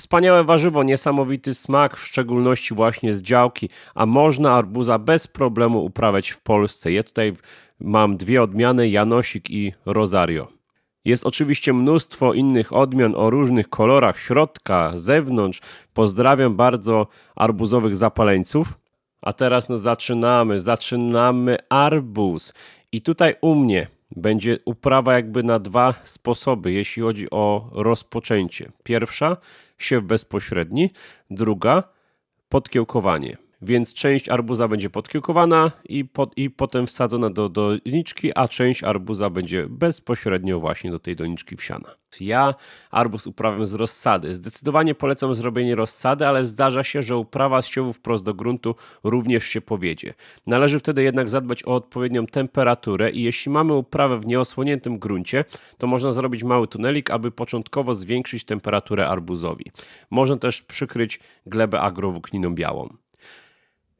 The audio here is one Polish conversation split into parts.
Wspaniałe warzywo, niesamowity smak, w szczególności właśnie z działki, a można arbuza bez problemu uprawiać w Polsce. Ja tutaj mam dwie odmiany, Janosik i Rosario. Jest oczywiście mnóstwo innych odmian o różnych kolorach środka, zewnątrz. Pozdrawiam bardzo arbuzowych zapaleńców. A teraz no zaczynamy, zaczynamy arbuz. I tutaj u mnie będzie uprawa jakby na dwa sposoby, jeśli chodzi o rozpoczęcie. Pierwsza, siew bezpośredni, druga, podkiełkowanie. Więc część arbuza będzie podkiełkowana i, i potem wsadzona do doniczki, a część arbuza będzie bezpośrednio właśnie do tej doniczki wsiana. Ja arbuz uprawiam z rozsady. Zdecydowanie polecam zrobienie rozsady, ale zdarza się, że uprawa z siewów wprost do gruntu również się powiedzie. Należy wtedy jednak zadbać o odpowiednią temperaturę i jeśli mamy uprawę w nieosłoniętym gruncie, to można zrobić mały tunelik, aby początkowo zwiększyć temperaturę arbuzowi. Można też przykryć glebę agrowłókniną białą.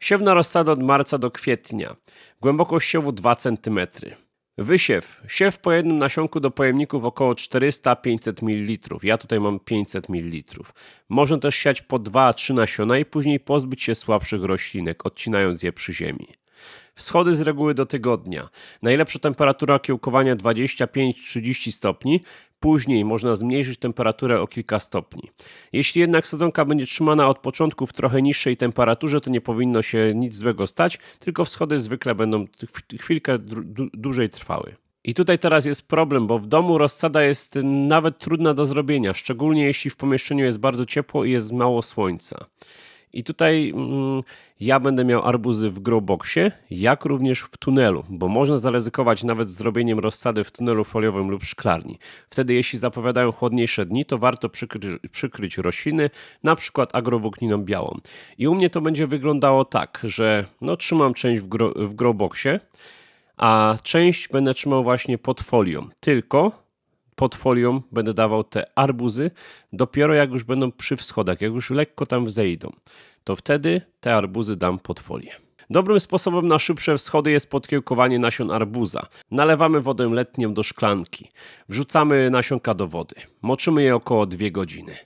Siewna rozsada od marca do kwietnia. Głębokość siewu 2 cm. Wysiew. Siew po jednym nasionku do pojemników około 400-500 ml. Ja tutaj mam 500 ml. Można też siać po 2-3 nasiona i później pozbyć się słabszych roślinek, odcinając je przy ziemi. Wschody z reguły do tygodnia. Najlepsza temperatura kiełkowania 25-30 stopni. Później można zmniejszyć temperaturę o kilka stopni. Jeśli jednak sadzonka będzie trzymana od początku w trochę niższej temperaturze, to nie powinno się nic złego stać, tylko wschody zwykle będą chwilkę dłużej trwały. I tutaj teraz jest problem, bo w domu rozsada jest nawet trudna do zrobienia, szczególnie jeśli w pomieszczeniu jest bardzo ciepło i jest mało słońca. I tutaj mm, ja będę miał arbuzy w growboxie, jak również w tunelu, bo można zaryzykować nawet zrobieniem rozsady w tunelu foliowym lub szklarni. Wtedy jeśli zapowiadają chłodniejsze dni, to warto przykry, przykryć rośliny, na przykład agrowłókniną białą. I u mnie to będzie wyglądało tak, że no, trzymam część w, gro, w growboxie, a część będę trzymał właśnie pod folią. Tylko pod folią będę dawał te arbuzy, dopiero jak już będą przy wschodach, jak już lekko tam wzejdą, to wtedy te arbuzy dam pod folię. Dobrym sposobem na szybsze wschody jest podkiełkowanie nasion arbuza. Nalewamy wodę letnią do szklanki. Wrzucamy nasionka do wody. Moczymy je około 2 godziny.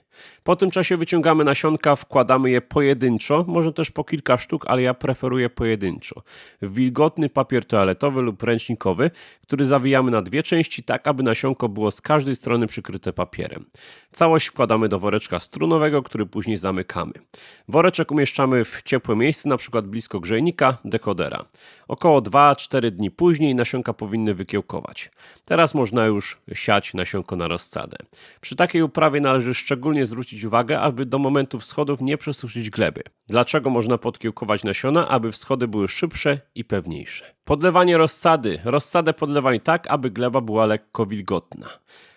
Po tym czasie wyciągamy nasionka, wkładamy je pojedynczo, może też po kilka sztuk, ale ja preferuję pojedynczo. W wilgotny papier toaletowy lub ręcznikowy, który zawijamy na dwie części, tak aby nasionko było z każdej strony przykryte papierem. Całość wkładamy do woreczka strunowego, który później zamykamy. Woreczek umieszczamy w ciepłe miejsce, np. blisko grzejnika, dekodera. Około 2-4 dni później nasionka powinny wykiełkować. Teraz można już siać nasionko na rozsadę. Przy takiej uprawie należy szczególnie zwrócić uwagę, aby do momentu wschodów nie przesuszyć gleby. Dlaczego można podkiełkować nasiona? Aby wschody były szybsze i pewniejsze. Podlewanie rozsady. Rozsadę podlewaj tak, aby gleba była lekko wilgotna.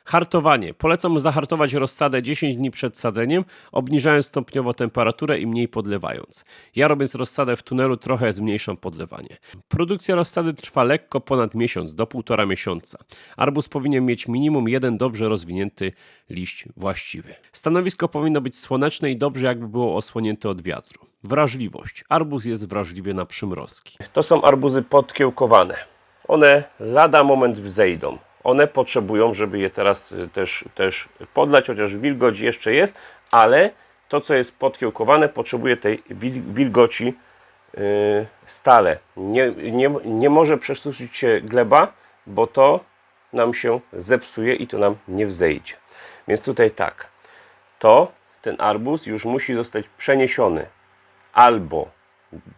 Hartowanie. Polecam zahartować rozsadę 10 dni przed sadzeniem, obniżając stopniowo temperaturę i mniej podlewając. Ja robiąc rozsadę w tunelu trochę zmniejszam podlewanie. Produkcja rozsady trwa lekko ponad miesiąc do półtora miesiąca. Arbuz powinien mieć minimum jeden dobrze rozwinięty liść właściwy. Stanowisko powinno być słoneczne i dobrze jakby było osłonięte od wiatru. Wrażliwość. Arbuz jest wrażliwy na przymrozki. To są arbuzy podkiełkowane. One lada moment wzejdą one potrzebują, żeby je teraz y, też, też podlać, chociaż wilgoć jeszcze jest, ale to, co jest podkiełkowane, potrzebuje tej wilgoci yy, stale. Nie, nie, nie może przesuszyć się gleba, bo to nam się zepsuje i to nam nie wzejdzie. Więc tutaj tak, to ten arbuz już musi zostać przeniesiony albo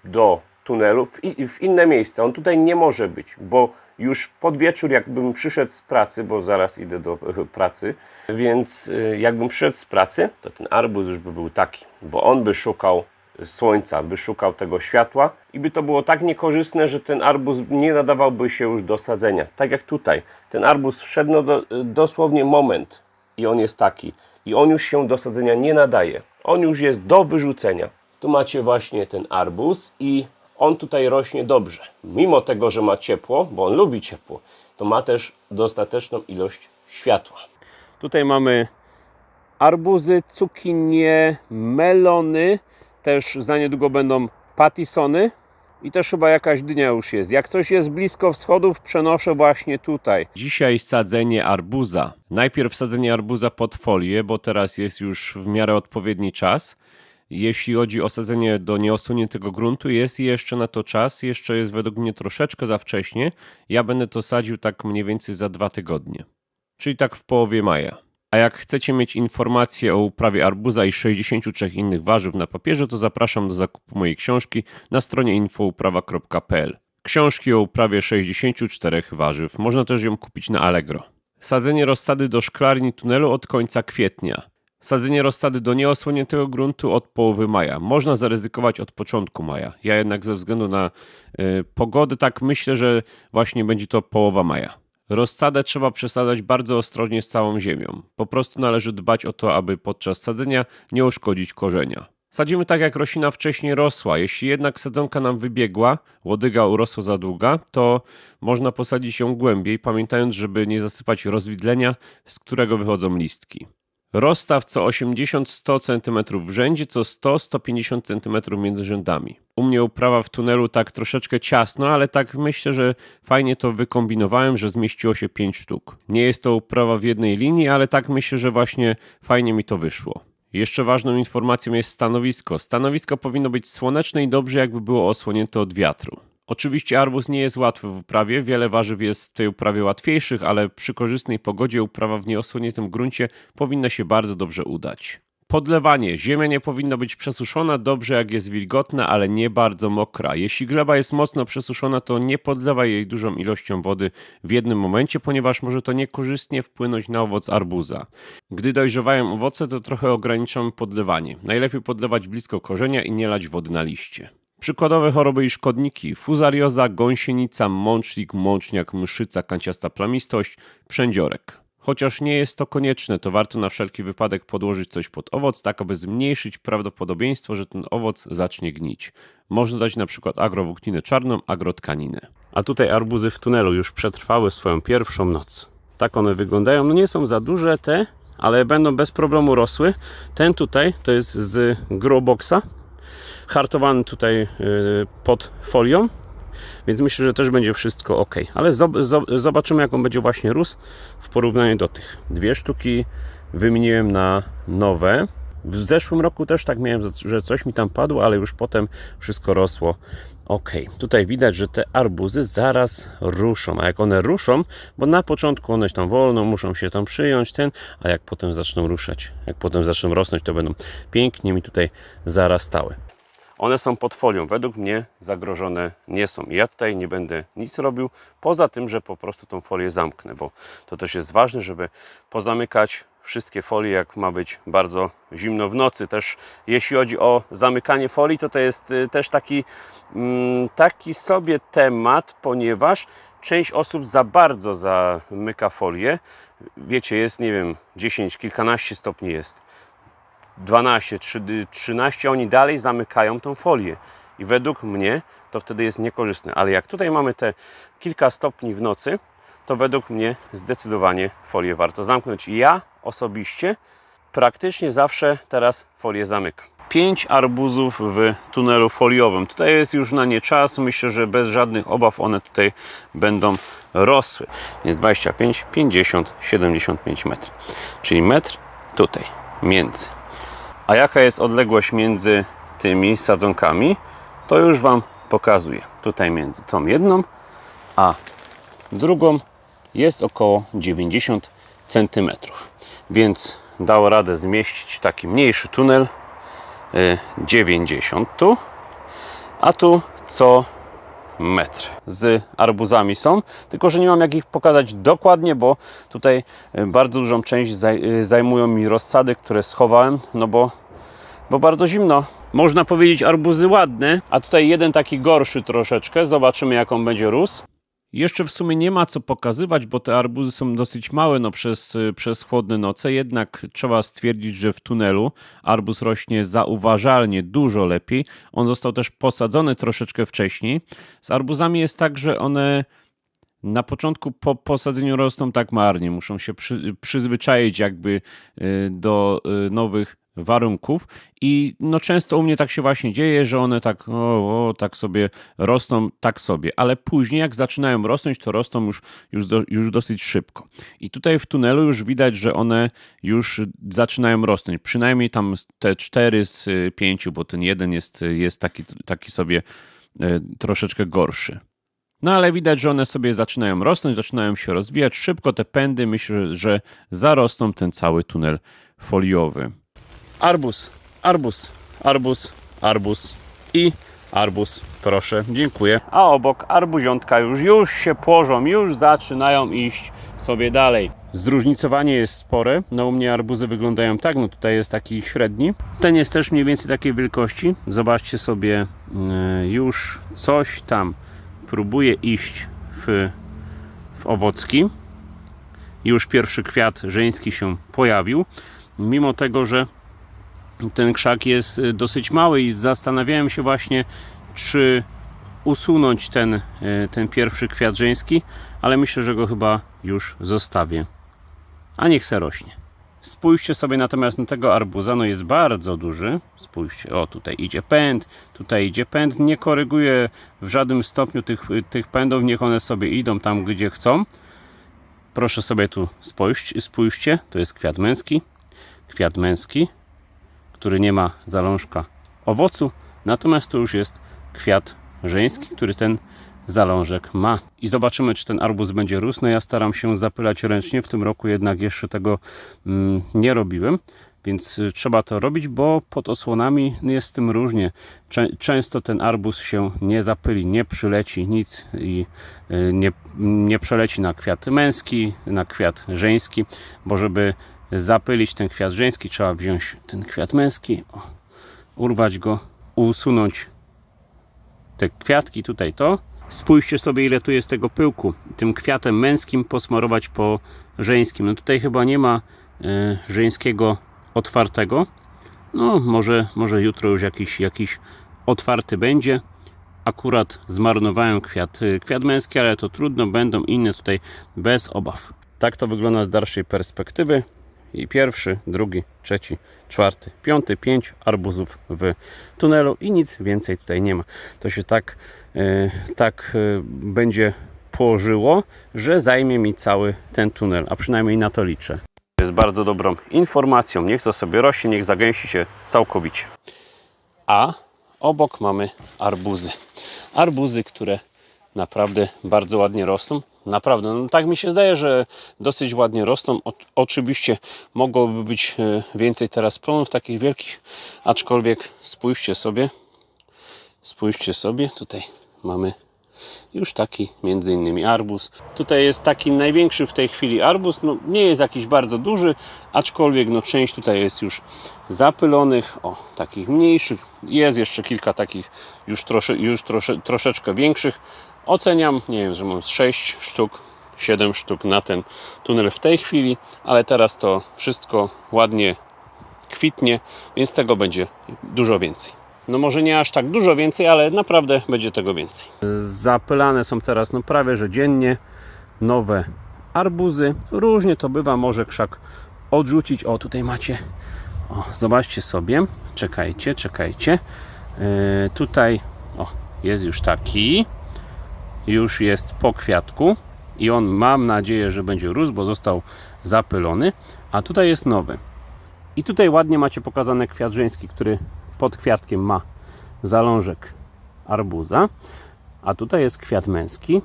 do tunelu w, w inne miejsce. On tutaj nie może być, bo już pod wieczór, jakbym przyszedł z pracy, bo zaraz idę do pracy, więc y, jakbym przyszedł z pracy, to ten arbuz już by był taki, bo on by szukał słońca, by szukał tego światła i by to było tak niekorzystne, że ten arbuz nie nadawałby się już do sadzenia. Tak jak tutaj. Ten arbuz wszedł no do, dosłownie moment i on jest taki. I on już się do sadzenia nie nadaje. On już jest do wyrzucenia. Tu macie właśnie ten arbuz i on tutaj rośnie dobrze. Mimo tego, że ma ciepło, bo on lubi ciepło, to ma też dostateczną ilość światła. Tutaj mamy arbuzy, cukinie, melony, też za niedługo będą patisony I też chyba jakaś dynia już jest. Jak coś jest blisko wschodów, przenoszę właśnie tutaj. Dzisiaj sadzenie arbuza. Najpierw sadzenie arbuza pod folię, bo teraz jest już w miarę odpowiedni czas. Jeśli chodzi o sadzenie do nieosuniętego gruntu, jest jeszcze na to czas. Jeszcze jest według mnie troszeczkę za wcześnie. Ja będę to sadził tak mniej więcej za dwa tygodnie. Czyli tak w połowie maja. A jak chcecie mieć informacje o uprawie arbuza i 63 innych warzyw na papierze, to zapraszam do zakupu mojej książki na stronie infouprawa.pl. Książki o uprawie 64 warzyw. Można też ją kupić na Allegro. Sadzenie rozsady do szklarni tunelu od końca kwietnia. Sadzenie rozsady do nieosłoniętego gruntu od połowy maja. Można zaryzykować od początku maja. Ja jednak ze względu na y, pogodę tak myślę, że właśnie będzie to połowa maja. Rozsadę trzeba przesadzać bardzo ostrożnie z całą ziemią. Po prostu należy dbać o to, aby podczas sadzenia nie uszkodzić korzenia. Sadzimy tak, jak roślina wcześniej rosła. Jeśli jednak sadzonka nam wybiegła, łodyga urosła za długa, to można posadzić ją głębiej, pamiętając, żeby nie zasypać rozwidlenia, z którego wychodzą listki. Rozstaw co 80-100 cm w rzędzie, co 100-150 cm między rzędami. U mnie uprawa w tunelu tak troszeczkę ciasno, ale tak myślę, że fajnie to wykombinowałem, że zmieściło się 5 sztuk. Nie jest to uprawa w jednej linii, ale tak myślę, że właśnie fajnie mi to wyszło. Jeszcze ważną informacją jest stanowisko. Stanowisko powinno być słoneczne i dobrze jakby było osłonięte od wiatru. Oczywiście arbuz nie jest łatwy w uprawie, wiele warzyw jest w tej uprawie łatwiejszych, ale przy korzystnej pogodzie uprawa w nieosłoniętym gruncie powinna się bardzo dobrze udać. Podlewanie. Ziemia nie powinna być przesuszona, dobrze jak jest wilgotna, ale nie bardzo mokra. Jeśli gleba jest mocno przesuszona, to nie podlewaj jej dużą ilością wody w jednym momencie, ponieważ może to niekorzystnie wpłynąć na owoc arbuza. Gdy dojrzewają owoce, to trochę ograniczamy podlewanie. Najlepiej podlewać blisko korzenia i nie lać wody na liście. Przykładowe choroby i szkodniki: fuzarioza, gąsienica, mącznik, mączniak, mszyca, kanciasta plamistość, przędziorek. Chociaż nie jest to konieczne, to warto na wszelki wypadek podłożyć coś pod owoc, tak aby zmniejszyć prawdopodobieństwo, że ten owoc zacznie gnić. Można dać na przykład agrowłókninę czarną, agrotkaninę. A tutaj arbuzy w tunelu już przetrwały swoją pierwszą noc. Tak one wyglądają. No nie są za duże te, ale będą bez problemu rosły. Ten tutaj to jest z growboxa, hartowany tutaj y, pod folią, więc myślę, że też będzie wszystko ok. Ale zob- zob- zobaczymy, jak on będzie właśnie rósł w porównaniu do tych. Dwie sztuki wymieniłem na nowe. W zeszłym roku też tak miałem, że coś mi tam padło, ale już potem wszystko rosło ok. Tutaj widać, że te arbuzy zaraz ruszą, a jak one ruszą, bo na początku one tam wolno muszą się tam przyjąć, ten, a jak potem zaczną ruszać, jak potem zaczną rosnąć, to będą pięknie mi tutaj zarastały. One są pod folią. Według mnie zagrożone nie są. Ja tutaj nie będę nic robił, poza tym, że po prostu tą folię zamknę, bo to też jest ważne, żeby pozamykać wszystkie folie, jak ma być bardzo zimno w nocy. Też jeśli chodzi o zamykanie folii, to to jest y, też taki, mm, taki sobie temat, ponieważ część osób za bardzo zamyka folię. Wiecie, jest, nie wiem, 10, kilkanaście stopni jest. 12, 13, oni dalej zamykają tą folię. I według mnie to wtedy jest niekorzystne. Ale jak tutaj mamy te kilka stopni w nocy, to według mnie zdecydowanie folię warto zamknąć. Ja osobiście praktycznie zawsze teraz folię zamykam. 5 arbuzów w tunelu foliowym. Tutaj jest już na nie czas. Myślę, że bez żadnych obaw one tutaj będą rosły. Jest 25, 50, 75 metrów. Czyli metr tutaj między. A jaka jest odległość między tymi sadzonkami, to już Wam pokazuję. Tutaj między tą jedną a drugą jest około 90 cm. Więc dało radę zmieścić taki mniejszy tunel 90 tu, a tu co metr z arbuzami są, tylko że nie mam jak ich pokazać dokładnie, bo tutaj bardzo dużą część zajmują mi rozsady, które schowałem, no bo, bo bardzo zimno. Można powiedzieć arbuzy ładne, a tutaj jeden taki gorszy troszeczkę, zobaczymy jak on będzie rósł. Jeszcze w sumie nie ma co pokazywać, bo te arbuzy są dosyć małe no, przez, przez chłodne noce, jednak trzeba stwierdzić, że w tunelu arbuz rośnie zauważalnie dużo lepiej. On został też posadzony troszeczkę wcześniej. Z arbuzami jest tak, że one na początku po posadzeniu rosną tak marnie, muszą się przy, przyzwyczaić jakby y, do y, nowych warunków i no często u mnie tak się właśnie dzieje, że one tak o, o tak sobie rosną, tak sobie, ale później jak zaczynają rosnąć, to rosną już, już, do, już dosyć szybko. I tutaj w tunelu już widać, że one już zaczynają rosnąć, przynajmniej tam te cztery z y, pięciu, bo ten jeden jest, jest taki, taki sobie y, troszeczkę gorszy. No ale widać, że one sobie zaczynają rosnąć, zaczynają się rozwijać szybko. Te pędy myślę, że zarosną ten cały tunel foliowy. Arbus, arbus, arbus, arbus i arbus. Proszę, dziękuję. A obok arbuziątka już, już się płożą, już zaczynają iść sobie dalej. Zróżnicowanie jest spore. No u mnie arbuzy wyglądają tak, no tutaj jest taki średni. Ten jest też mniej więcej takiej wielkości. Zobaczcie sobie, yy, już coś tam próbuje iść w, w owocki. Już pierwszy kwiat żeński się pojawił. Mimo tego, że ten krzak jest y, dosyć mały i zastanawiałem się właśnie, czy usunąć ten, y, ten pierwszy kwiat żeński, ale myślę, że go chyba już zostawię. A niech se rośnie. Spójrzcie sobie natomiast na tego arbuza, no jest bardzo duży. Spójrzcie, o tutaj idzie pęd, tutaj idzie pęd. Nie koryguję w żadnym stopniu tych, tych pędów, niech one sobie idą tam, gdzie chcą. Proszę sobie tu spojść, spójrzcie, to jest kwiat męski. Kwiat męski, który nie ma zalążka owocu, natomiast to już jest kwiat żeński, który ten zalążek ma. I zobaczymy, czy ten arbuz będzie rósł. No ja staram się zapylać ręcznie, w tym roku jednak jeszcze tego mm, nie robiłem. Więc y, trzeba to robić, bo pod osłonami jest z tym różnie. Czę często ten arbuz się nie zapyli, nie przyleci nic i y, nie, nie przeleci na kwiat męski, na kwiat żeński, bo żeby zapylić ten kwiat żeński, trzeba wziąć ten kwiat męski, urwać go, usunąć te kwiatki, tutaj to. Spójrzcie sobie, ile tu jest tego pyłku. Tym kwiatem męskim posmarować po żeńskim. No tutaj chyba nie ma y, żeńskiego otwartego. No, może, może jutro już jakiś, jakiś otwarty będzie. Akurat zmarnowałem kwiat, y, kwiat męski, ale to trudno, będą inne tutaj bez obaw. Tak to wygląda z dalszej perspektywy. I pierwszy, drugi, trzeci, czwarty, piąty, pięć arbuzów w tunelu i nic więcej tutaj nie ma. To się tak, y, tak y, będzie położyło, że zajmie mi cały ten tunel, a przynajmniej na to liczę jest bardzo dobrą informacją. Niech to sobie rośnie, niech zagęści się całkowicie. A obok mamy arbuzy. Arbuzy, które naprawdę bardzo ładnie rosną. Naprawdę, no tak mi się zdaje, że dosyć ładnie rosną. O, oczywiście mogłoby być e, więcej teraz plonów takich wielkich, aczkolwiek spójrzcie sobie, spójrzcie sobie, tutaj mamy już taki między innymi arbuz. Tutaj jest taki największy w tej chwili arbuz, no nie jest jakiś bardzo duży, aczkolwiek no część tutaj jest już zapylonych, o takich mniejszych, jest jeszcze kilka takich już, trosze, już trosze, troszeczkę większych. Oceniam, nie wiem, że mam z 6 sztuk, 7 sztuk na ten tunel w tej chwili, ale teraz to wszystko ładnie kwitnie, więc tego będzie dużo więcej. No może nie aż tak dużo więcej, ale naprawdę będzie tego więcej. Zapylane są teraz no prawie że dziennie nowe arbuzy. Różnie to bywa, może krzak odrzucić. O, tutaj macie. O, zobaczcie sobie. Czekajcie, czekajcie. Yy, tutaj o, jest już taki. Już jest po kwiatku. I on mam nadzieję, że będzie rósł, bo został zapylony. A tutaj jest nowy. I tutaj ładnie macie pokazany kwiat żeński, który pod kwiatkiem ma zalążek arbuza, a tutaj jest kwiat męski.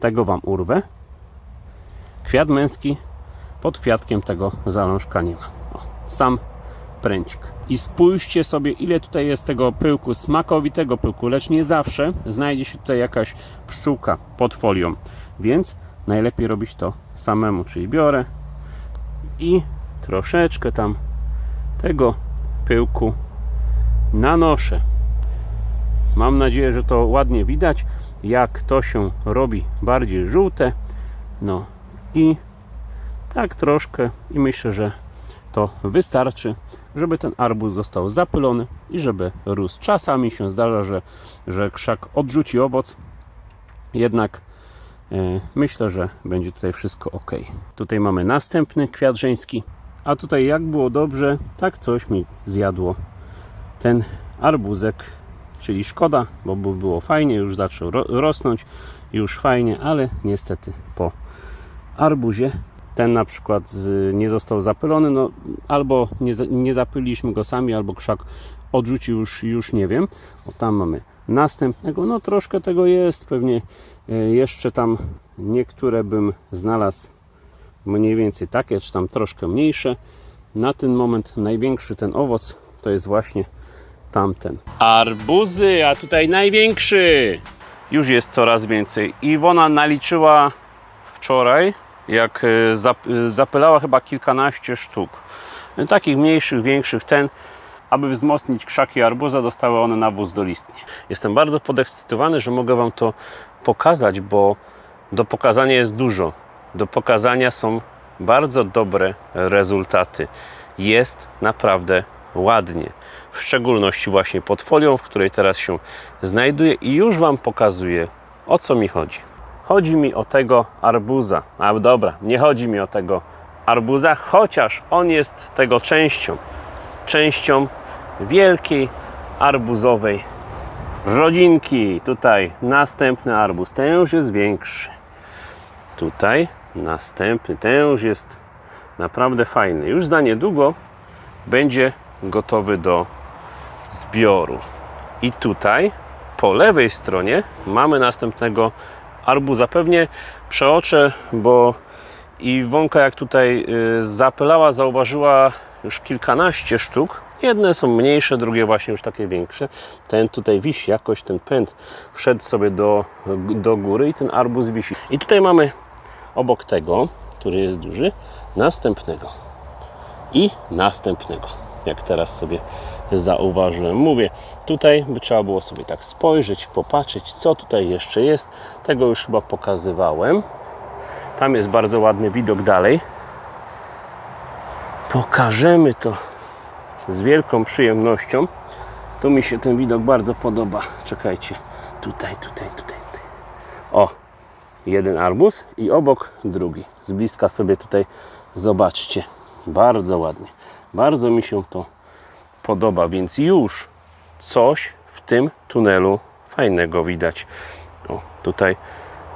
Tego Wam urwę. Kwiat męski, pod kwiatkiem tego zalążka nie ma. O, sam pręcik. I spójrzcie sobie, ile tutaj jest tego pyłku, smakowitego pyłku, lecz nie zawsze znajdzie się tutaj jakaś pszczółka pod folią, więc najlepiej robić to samemu, czyli biorę i troszeczkę tam tego pyłku nanoszę. Mam nadzieję, że to ładnie widać, jak to się robi bardziej żółte. No i tak troszkę i myślę, że to wystarczy, żeby ten arbuz został zapylony i żeby rósł. Czasami się zdarza, że, że krzak odrzuci owoc, jednak e, myślę, że będzie tutaj wszystko ok. Tutaj mamy następny kwiat żeński, A tutaj jak było dobrze, tak coś mi zjadło ten arbuzek. Czyli szkoda, bo by było fajnie, już zaczął ro- rosnąć, już fajnie, ale niestety po arbuzie ten na przykład nie został zapylony, no albo nie, nie zapyliliśmy go sami, albo krzak odrzucił już, już nie wiem. O tam mamy następnego, no troszkę tego jest, pewnie e, jeszcze tam niektóre bym znalazł mniej więcej takie, czy tam troszkę mniejsze. Na ten moment największy ten owoc to jest właśnie tamten. Arbuzy, a tutaj największy! Już jest coraz więcej. Iwona naliczyła wczoraj, jak zap- e, zapylała chyba kilkanaście sztuk. E, Takich mniejszych, większych, ten, aby wzmocnić krzaki arbuza, dostały one nawóz do listni. Jestem bardzo podekscytowany, że mogę Wam to pokazać, bo do pokazania jest dużo. Do pokazania są bardzo dobre rezultaty. Jest naprawdę ładnie. W szczególności właśnie pod folią, w której teraz się znajduję i już Wam pokazuję o co mi chodzi. Chodzi mi o tego arbuza. A dobra, nie chodzi mi o tego arbuza, chociaż on jest tego częścią. Częścią wielkiej arbuzowej rodzinki. Tutaj następny arbuz. Ten już jest większy. Tutaj następny. Ten już jest naprawdę fajny. Już za niedługo będzie gotowy do zbioru. I tutaj po lewej stronie mamy następnego arbuza. Pewnie przeoczę, bo i wąka jak tutaj y, zapylała, zauważyła już kilkanaście sztuk. Jedne są mniejsze, drugie właśnie już takie większe. Ten tutaj wisi jakoś, ten pęd wszedł sobie do, do góry i ten arbuz wisi. I tutaj mamy obok tego, który jest duży, następnego i następnego. Jak teraz sobie zauważyłem. Mówię, tutaj by trzeba było sobie tak spojrzeć, popatrzeć, co tutaj jeszcze jest. Tego już chyba pokazywałem. Tam jest bardzo ładny widok dalej. Pokażemy to z wielką przyjemnością. Tu mi się ten widok bardzo podoba. Czekajcie. Tutaj, tutaj, tutaj. tutaj. O, jeden arbuz i obok drugi. Z bliska sobie tutaj zobaczcie. Bardzo ładnie. Bardzo mi się to podoba, więc już coś w tym tunelu fajnego widać. O, tutaj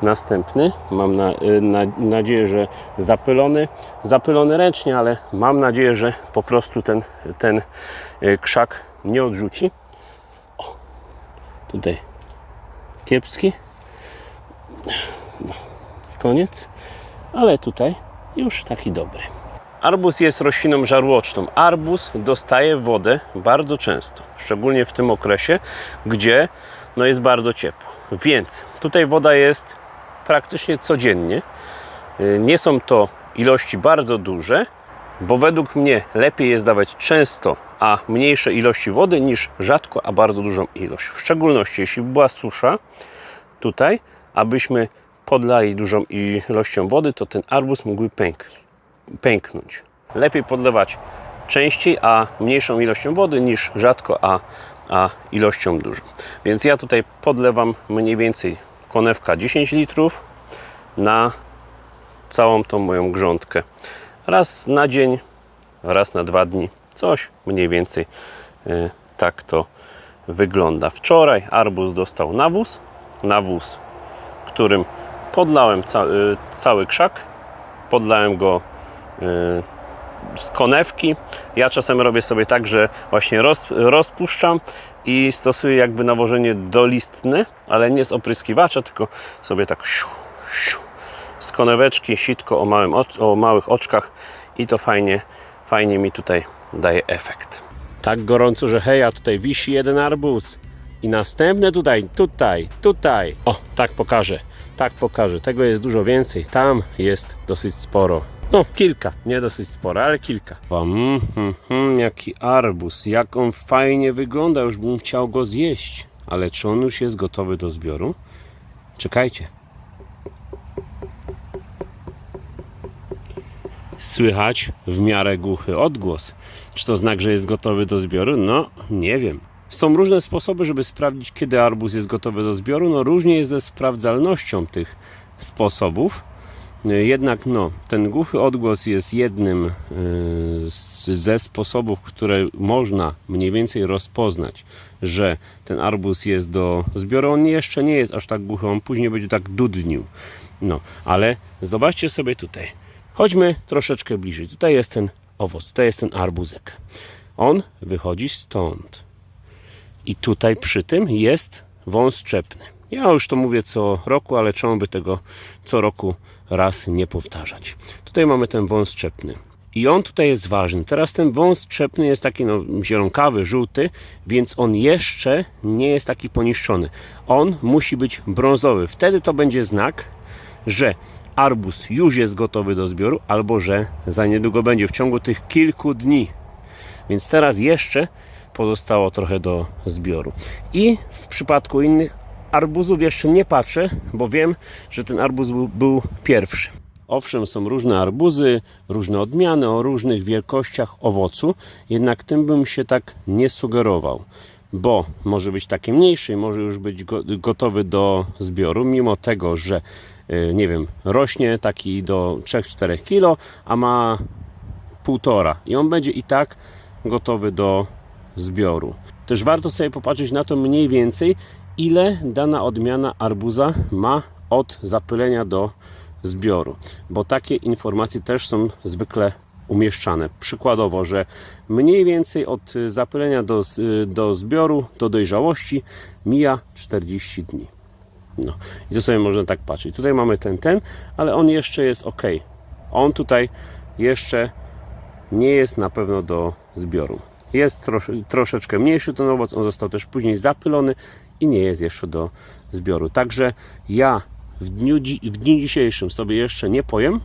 następny. Mam na, y, na, nadzieję, że zapylony, zapylony ręcznie, ale mam nadzieję, że po prostu ten, ten y, krzak nie odrzuci. O, tutaj kiepski. No, koniec. Ale tutaj już taki dobry. Arbuz jest rośliną żarłoczną. Arbuz dostaje wodę bardzo często, szczególnie w tym okresie, gdzie no jest bardzo ciepło. Więc tutaj woda jest praktycznie codziennie. Y, Nie są to ilości bardzo duże, bo według mnie lepiej jest dawać często, a mniejsze ilości wody niż rzadko, a bardzo dużą ilość. W szczególności jeśli była susza tutaj, abyśmy podlali dużą ilością wody, to ten arbuz mógłby pęk, pęknąć. Lepiej podlewać częściej, a mniejszą ilością wody niż rzadko, a, a ilością dużą. Więc ja tutaj podlewam mniej więcej konewka 10 litrów na całą tą moją grządkę. Raz na dzień, raz na dwa dni. Coś mniej więcej y, tak to wygląda. Wczoraj arbuz dostał nawóz. Nawóz, którym podlałem ca y, cały krzak. Podlałem go z konewki. Ja czasem robię sobie tak, że właśnie roz, rozpuszczam i stosuję jakby nawożenie dolistne, ale nie z opryskiwacza, tylko sobie tak siu, siu, z koneweczki, sitko o, małym, o małych oczkach i to fajnie, fajnie mi tutaj daje efekt. Tak gorąco, że hej, a tutaj wisi jeden arbuz i następne tutaj, tutaj, tutaj. O, tak pokażę, tak pokażę. Tego jest dużo więcej, tam jest dosyć sporo. No, kilka, nie dosyć sporo, ale kilka. Mm, mm, mm, jaki arbuz, jak on fajnie wygląda, już bym chciał go zjeść. Ale czy on już jest gotowy do zbioru? Czekajcie. Słychać w miarę głuchy odgłos. Czy to znak, że jest gotowy do zbioru? No, nie wiem. Są różne sposoby, żeby sprawdzić, kiedy arbuz jest gotowy do zbioru. No, różnie jest ze sprawdzalnością tych sposobów. Jednak no, ten głuchy odgłos jest jednym y, z, ze sposobów, które można mniej więcej rozpoznać, że ten arbuz jest do zbioru. On jeszcze nie jest aż tak głuchy, on później będzie tak dudnił. No, ale zobaczcie sobie tutaj. Chodźmy troszeczkę bliżej. Tutaj jest ten owoc, tutaj jest ten arbuzek. On wychodzi stąd. I tutaj przy tym jest wąs czepny. Ja już to mówię co roku, ale czemu by tego co roku raz nie powtarzać. Tutaj mamy ten wąs czepny. I on tutaj jest ważny. Teraz ten wąs czepny jest taki no, zielonkawy, żółty, więc on jeszcze nie jest taki poniszczony. On musi być brązowy. Wtedy to będzie znak, że arbuz już jest gotowy do zbioru, albo że za niedługo będzie w ciągu tych kilku dni. Więc teraz jeszcze pozostało trochę do zbioru. I w przypadku innych arbuzów jeszcze nie patrzę, bo wiem, że ten arbuz był, był pierwszy. Owszem, są różne arbuzy, różne odmiany o różnych wielkościach owocu, jednak tym bym się tak nie sugerował, bo może być taki mniejszy, może już być go, gotowy do zbioru, mimo tego, że y, nie wiem, rośnie taki do 3-4 kg, a ma półtora i on będzie i tak gotowy do zbioru. Też warto sobie popatrzeć na to mniej więcej, ile dana odmiana arbuza ma od zapylenia do zbioru, bo takie informacje też są zwykle umieszczane. Przykładowo, że mniej więcej od zapylenia do, do zbioru, do dojrzałości mija 40 dni. No i to sobie można tak patrzeć. Tutaj mamy ten, ten, ale on jeszcze jest ok. On tutaj jeszcze nie jest na pewno do zbioru. Jest trosz, troszeczkę mniejszy ten owoc, on został też później zapylony i nie jest jeszcze do zbioru. Także ja w dniu, w dniu dzisiejszym sobie jeszcze nie pojem,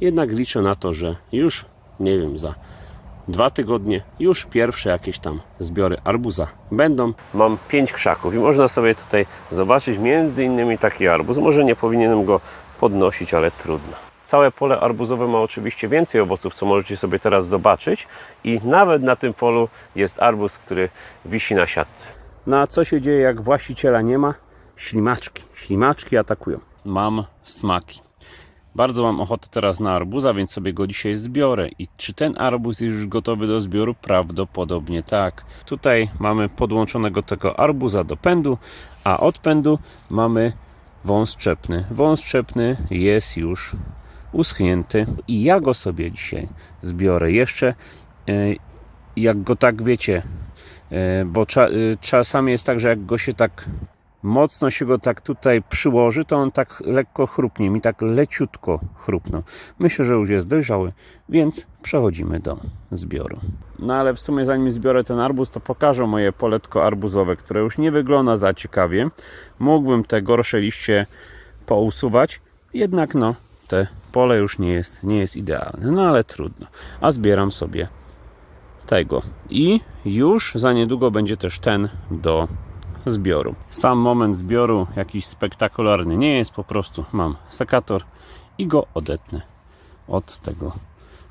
jednak liczę na to, że już, nie wiem, za dwa tygodnie już pierwsze jakieś tam zbiory arbuza będą. Mam pięć krzaków i można sobie tutaj zobaczyć między innymi taki arbuz. Może nie powinienem go podnosić, ale trudno. Całe pole arbuzowe ma oczywiście więcej owoców, co możecie sobie teraz zobaczyć i nawet na tym polu jest arbuz, który wisi na siatce. No a co się dzieje jak właściciela nie ma? Ślimaczki. Ślimaczki atakują. Mam smaki. Bardzo mam ochotę teraz na arbuza, więc sobie go dzisiaj zbiorę. I czy ten arbuz jest już gotowy do zbioru? Prawdopodobnie tak. Tutaj mamy podłączonego tego arbuza do pędu, a od pędu mamy wąs czepny. Wąs czepny jest już uschnięty i ja go sobie dzisiaj zbiorę. Jeszcze e, jak go tak wiecie, e, bo cza, e, czasami jest tak, że jak go się tak mocno się go tak tutaj przyłoży, to on tak lekko chrupnie, mi tak leciutko chrupnął. Myślę, że już jest dojrzały, więc przechodzimy do zbioru. No ale w sumie zanim zbiorę ten arbuz, to pokażę moje poletko arbuzowe, które już nie wygląda za ciekawie. Mógłbym te gorsze liście pousuwać, jednak no, te pole już nie jest, nie jest idealne, no ale trudno. A zbieram sobie tego i już za niedługo będzie też ten do zbioru. Sam moment zbioru jakiś spektakularny nie jest, po prostu mam sekator i go odetnę od tego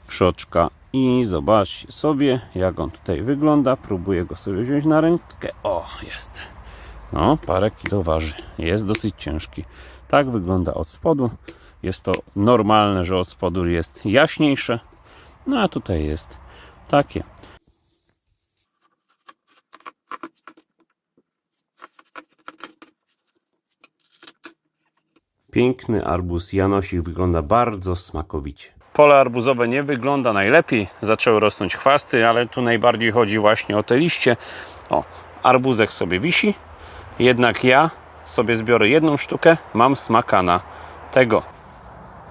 krzoczka i zobaczcie sobie jak on tutaj wygląda. Próbuję go sobie wziąć na rękę. O, jest. No, parę kilo waży. Jest dosyć ciężki. Tak wygląda od spodu. Jest to normalne, że od spodu jest jaśniejsze. No a tutaj jest takie. Piękny arbuz Janosik wygląda bardzo smakowicie. Pole arbuzowe nie wygląda najlepiej. Zaczęły rosnąć chwasty, ale tu najbardziej chodzi właśnie o te liście. O, arbuzek sobie wisi. Jednak ja sobie zbiorę jedną sztukę. Mam smakana tego.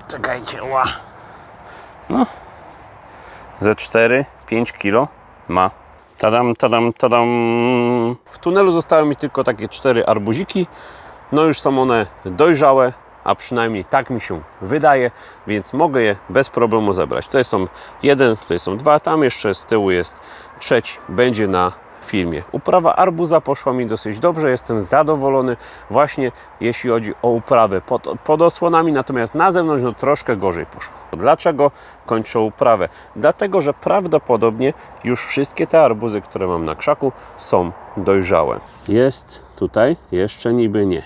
Czekajcie, ła. No. Ze 4-5 kilo ma. Tadam, tadam, tadam. W tunelu zostały mi tylko takie cztery arbuziki. No już są one dojrzałe, a przynajmniej tak mi się wydaje, więc mogę je bez problemu zebrać. Tutaj są jeden, tutaj są dwa, tam jeszcze z tyłu jest trzeci, będzie na filmie. Uprawa arbuza poszła mi dosyć dobrze, jestem zadowolony właśnie jeśli chodzi o uprawę pod, pod osłonami, natomiast na zewnątrz no, troszkę gorzej poszło. Dlaczego kończę uprawę? Dlatego, że prawdopodobnie już wszystkie te arbuzy, które mam na krzaku są dojrzałe. Jest tutaj jeszcze niby nie.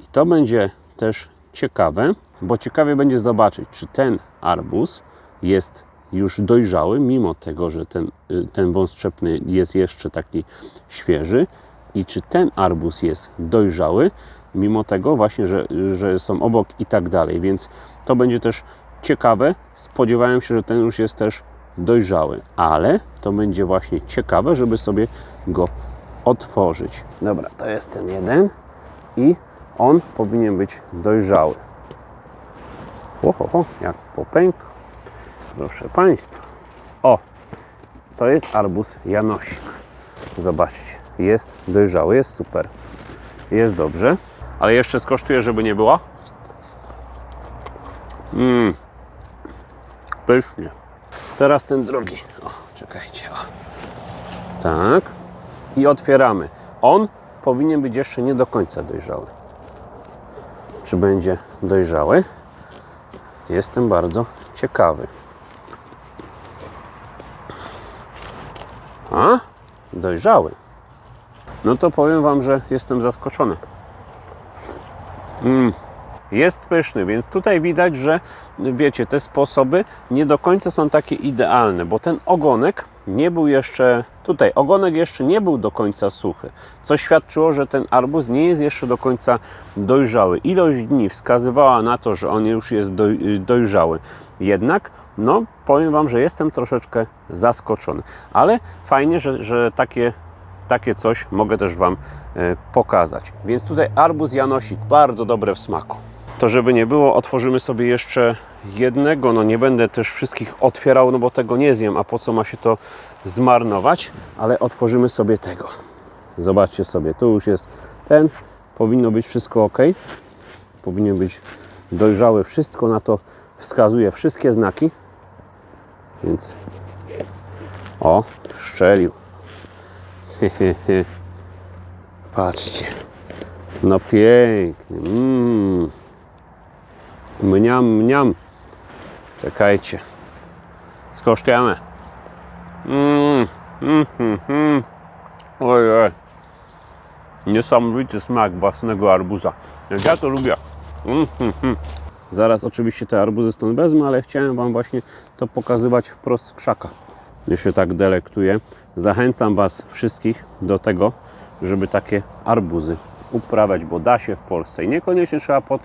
I to będzie też ciekawe, bo ciekawie będzie zobaczyć, czy ten arbuz jest już dojrzały, mimo tego, że ten, y, ten wąs jest jeszcze taki świeży i czy ten arbuz jest dojrzały, mimo tego właśnie, że, że są obok i tak dalej, więc to będzie też ciekawe. Spodziewałem się, że ten już jest też dojrzały, ale to będzie właśnie ciekawe, żeby sobie go otworzyć. Dobra, to jest ten jeden i on powinien być dojrzały. Oho, jak popęk. Proszę Państwa. O, to jest arbuz Janosik. Zobaczcie, jest dojrzały, jest super. Jest dobrze. Ale jeszcze skosztuję, żeby nie było. Mmm. Pysznie. Teraz ten drugi. O, czekajcie. O. Tak. I otwieramy. On powinien być jeszcze nie do końca dojrzały. Czy będzie dojrzały? Jestem bardzo ciekawy. A? Dojrzały. No to powiem Wam, że jestem zaskoczony. Mm. Jest pyszny, więc tutaj widać, że wiecie, te sposoby nie do końca są takie idealne, bo ten ogonek nie był jeszcze, tutaj ogonek jeszcze nie był do końca suchy, co świadczyło, że ten arbuz nie jest jeszcze do końca dojrzały. Ilość dni wskazywała na to, że on już jest doj, dojrzały. Jednak, no powiem Wam, że jestem troszeczkę zaskoczony, ale fajnie, że, że takie takie coś mogę też Wam e, pokazać. Więc tutaj arbuz Janosik, bardzo dobre w smaku. To żeby nie było, otworzymy sobie jeszcze jednego. No nie będę też wszystkich otwierał, no bo tego nie zjem, a po co ma się to zmarnować? Ale otworzymy sobie tego. Zobaczcie sobie, tu już jest ten. Powinno być wszystko ok. Powinien być dojrzałe. Wszystko na to wskazuje, wszystkie znaki. Więc o, szczelił. Patrzcie. No pięknie. Mm. Mniam, mniam. Czekajcie. Skosztujemy. Mm. Mm, mm, mm. Oj, oj. Niesamowity smak własnego arbuza. Jak ja to lubię. Mm, mm, mm. Zaraz oczywiście te arbuzy stąd wezmę, ale chciałem Wam właśnie to pokazywać wprost z krzaka. Ja się tak delektuję. Zachęcam Was wszystkich do tego, żeby takie arbuzy uprawiać, bo da się w Polsce i niekoniecznie trzeba pod,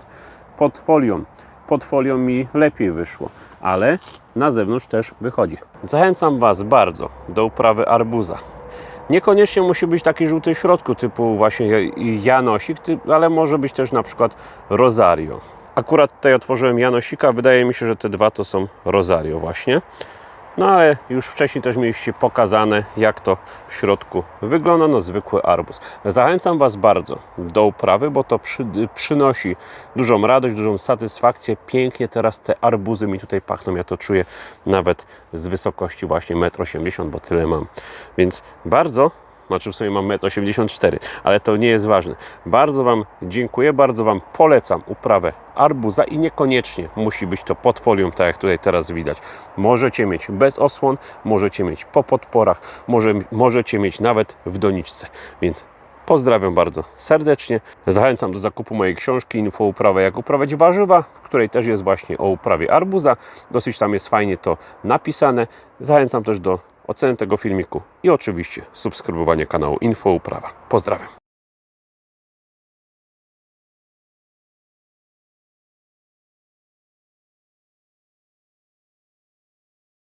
pod folią. Pod folią mi lepiej wyszło, ale na zewnątrz też wychodzi. Zachęcam Was bardzo do uprawy arbuza. Niekoniecznie musi być taki żółty w środku, typu właśnie Janosik, ale może być też na przykład Rosario. Akurat tutaj otworzyłem Janosika, wydaje mi się, że te dwa to są Rosario właśnie. No ale już wcześniej też mieliście pokazane, jak to w środku wygląda, no zwykły arbuz. Zachęcam Was bardzo do uprawy, bo to przy, przynosi dużą radość, dużą satysfakcję. Pięknie teraz te arbuzy mi tutaj pachną, ja to czuję nawet z wysokości właśnie 1,80 m, bo tyle mam. Więc bardzo znaczy w sumie mam 1,84 m, ale to nie jest ważne. Bardzo Wam dziękuję, bardzo Wam polecam uprawę arbuza i niekoniecznie musi być to pod folią, tak jak tutaj teraz widać. Możecie mieć bez osłon, możecie mieć po podporach, może, możecie mieć nawet w doniczce, więc Pozdrawiam bardzo serdecznie. Zachęcam do zakupu mojej książki Info uprawę jak uprawiać warzywa, w której też jest właśnie o uprawie arbuza. Dosyć tam jest fajnie to napisane. Zachęcam też do oceny tego filmiku i oczywiście subskrybowanie kanału Info Uprawa. Pozdrawiam.